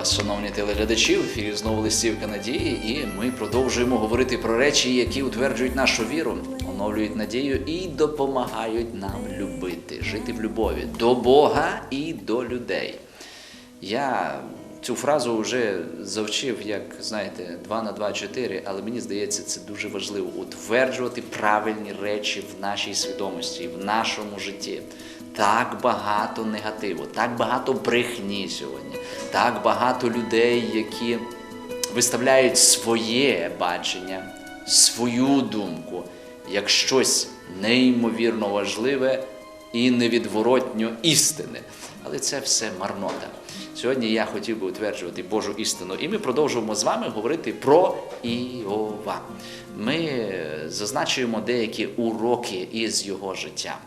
вас, шановні телеглядачі, в ефірі знову листівка надії, і ми продовжуємо говорити про речі, які утверджують нашу віру, оновлюють надію і допомагають нам любити, жити в любові до Бога і до людей. Я цю фразу вже завчив, як знаєте, 2 на 2 – 4, але мені здається, це дуже важливо утверджувати правильні речі в нашій свідомості, в нашому житті. Так багато негативу, так багато брехні сьогодні, так багато людей, які виставляють своє бачення, свою думку як щось неймовірно важливе і невідворотньо істини. Але це все марнота. Сьогодні я хотів би утверджувати Божу істину, і ми продовжуємо з вами говорити про Іова. Ми зазначуємо деякі уроки із його життя.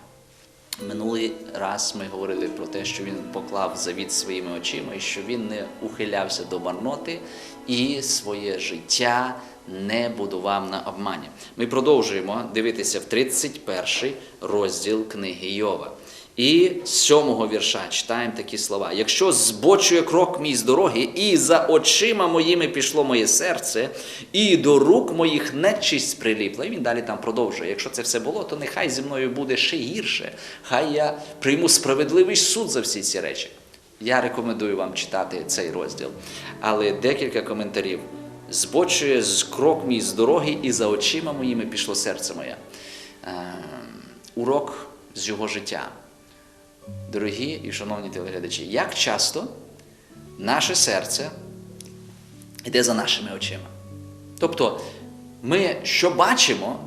Минулий раз ми говорили про те, що він поклав завіт своїми очима, і що він не ухилявся до марноти і своє життя не будував на обмані. Ми продовжуємо дивитися в 31 розділ книги Йова. І з сьомого вірша читаємо такі слова: якщо збочує крок мій з дороги, і за очима моїми пішло моє серце, і до рук моїх нечисть приліпла. І він далі там продовжує. Якщо це все було, то нехай зі мною буде ще гірше. Хай я прийму справедливий суд за всі ці речі. Я рекомендую вам читати цей розділ. Але декілька коментарів. Збочує з крок мій з дороги, і за очима моїми пішло серце моє. Е, урок з його життя. Дорогі і шановні телеглядачі, як часто наше серце йде за нашими очима? Тобто, ми що бачимо,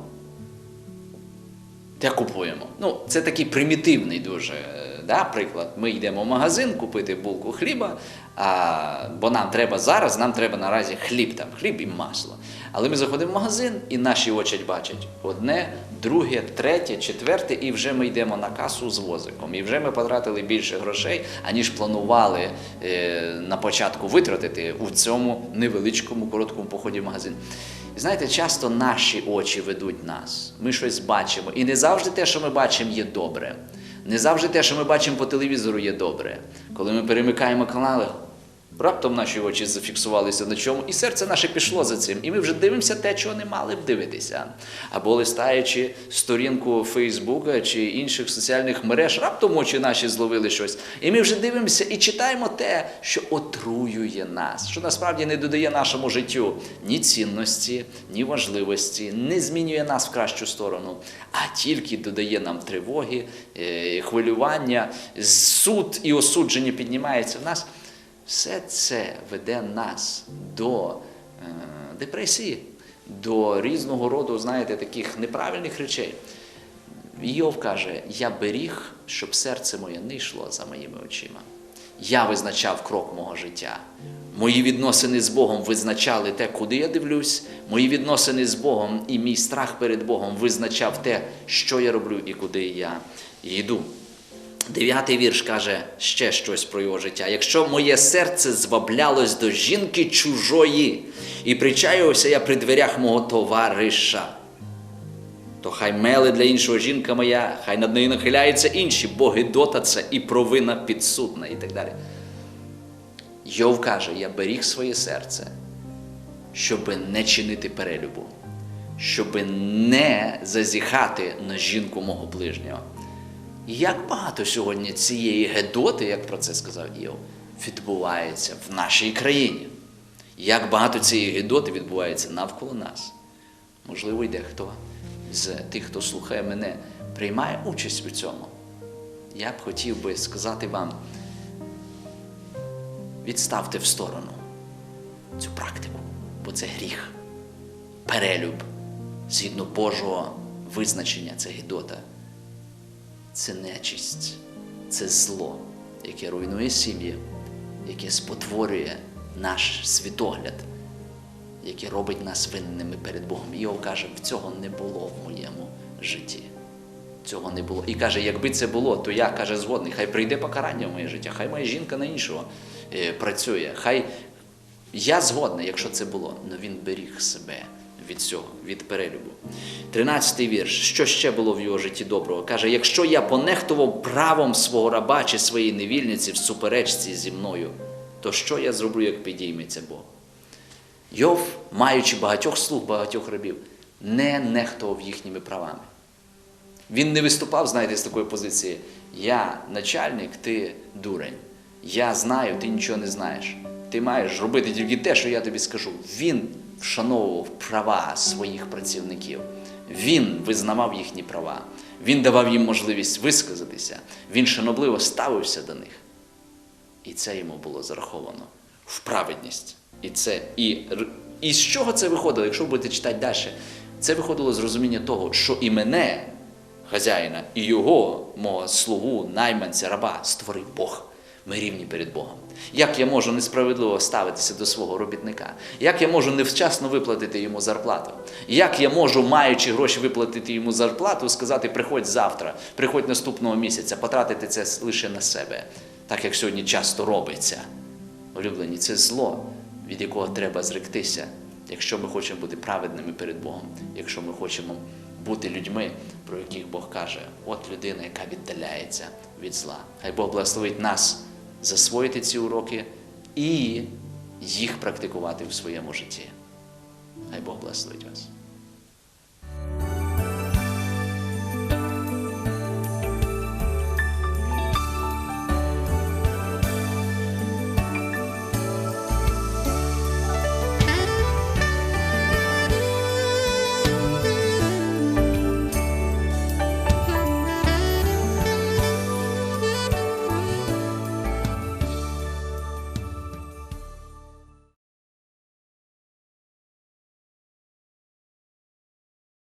те купуємо. Ну, це такий примітивний дуже е, да, приклад. Ми йдемо в магазин купити булку хліба, а, бо нам треба зараз, нам треба наразі хліб там, хліб і масло. Але ми заходимо в магазин і наші очі бачать одне, друге, третє, четверте, і вже ми йдемо на касу з возиком. І вже ми потратили більше грошей, аніж планували е, на початку витратити у цьому невеличкому короткому поході в магазин. І знаєте, часто наші очі ведуть нас. Ми щось бачимо. І не завжди те, що ми бачимо, є добре. Не завжди те, що ми бачимо по телевізору, є добре. Коли ми перемикаємо канали, раптом наші очі зафіксувалися на чому, і серце наше пішло за цим. І ми вже дивимося те, чого не мали б дивитися. Або листаючи сторінку Фейсбука чи інших соціальних мереж, раптом очі наші зловили щось. І ми вже дивимося і читаємо те, що отруює нас, що насправді не додає нашому життю ні цінності, ні важливості, не змінює нас в кращу сторону, а тільки додає нам тривоги, е, хвилювання, суд і осудження піднімається в нас. Все це веде нас до е, депресії, до різного роду, знаєте, таких неправильних речей. Йов каже: я беріг, щоб серце моє не йшло за моїми очима. Я визначав крок мого життя. Мої відносини з Богом визначали те, куди я дивлюсь. Мої відносини з Богом і мій страх перед Богом визначав те, що я роблю і куди я йду. Дев'ятий вірш каже ще щось про його життя. Якщо моє серце зваблялось до жінки чужої, і причаювався я при дверях мого товариша, то хай меле для іншого жінка моя, хай над нею нахиляються інші, бо гидота це і провина підсудна, і так далі. Йов каже: я беріг своє серце, щоби не чинити перелюбу, щоби не зазіхати на жінку мого ближнього. Як багато сьогодні цієї гедоти, як про це сказав Іов, відбувається в нашій країні? Як багато цієї гедоти відбувається навколо нас? Можливо, йде хто з тих, хто слухає мене, приймає участь у цьому. Я б хотів би сказати вам, відставте в сторону цю практику, бо це гріх, перелюб, згідно Божого визначення, це гідота. Це нечисть, це зло, яке руйнує сім'ї, яке спотворює наш світогляд, яке робить нас винними перед Богом. Іов каже, цього не було в моєму житті. Цього не було. І каже, якби це було, то я каже, згодний, хай прийде покарання в моє життя, хай моя жінка на іншого е, працює. Хай я згодний, якщо це було, але він беріг себе від цього, від перелюбу. Тринадцятий вірш. Що ще було в його житті доброго? Каже: якщо я понехтував правом свого раба чи своєї невільниці в суперечці зі мною, то що я зроблю, як підійметься Бог? Йов, маючи багатьох слуг, багатьох рабів, не нехтував їхніми правами. Він не виступав, знаєте, з такої позиції: Я начальник, ти дурень. Я знаю, ти нічого не знаєш. Ти маєш робити тільки те, що я тобі скажу. Він вшановував права своїх працівників. Він визнавав їхні права. Він давав їм можливість висказатися. Він шанобливо ставився до них. І це йому було зараховано в праведність. І це і, і з чого це виходило, якщо ви будете читати далі? Це виходило з розуміння того, що і мене, хазяїна, і його, мого слугу, найманця, раба, створив Бог. Ми рівні перед Богом. Як я можу несправедливо ставитися до свого робітника? Як я можу невчасно виплатити йому зарплату? Як я можу, маючи гроші, виплатити йому зарплату, сказати, приходь завтра, приходь наступного місяця, потратити це лише на себе, так як сьогодні часто робиться. Улюблені, це зло, від якого треба зректися, якщо ми хочемо бути праведними перед Богом, якщо ми хочемо бути людьми, про яких Бог каже, от людина, яка віддаляється від зла. Хай Бог благословить нас засвоїти ці уроки і їх практикувати в своєму житті. Хай Бог благословить вас.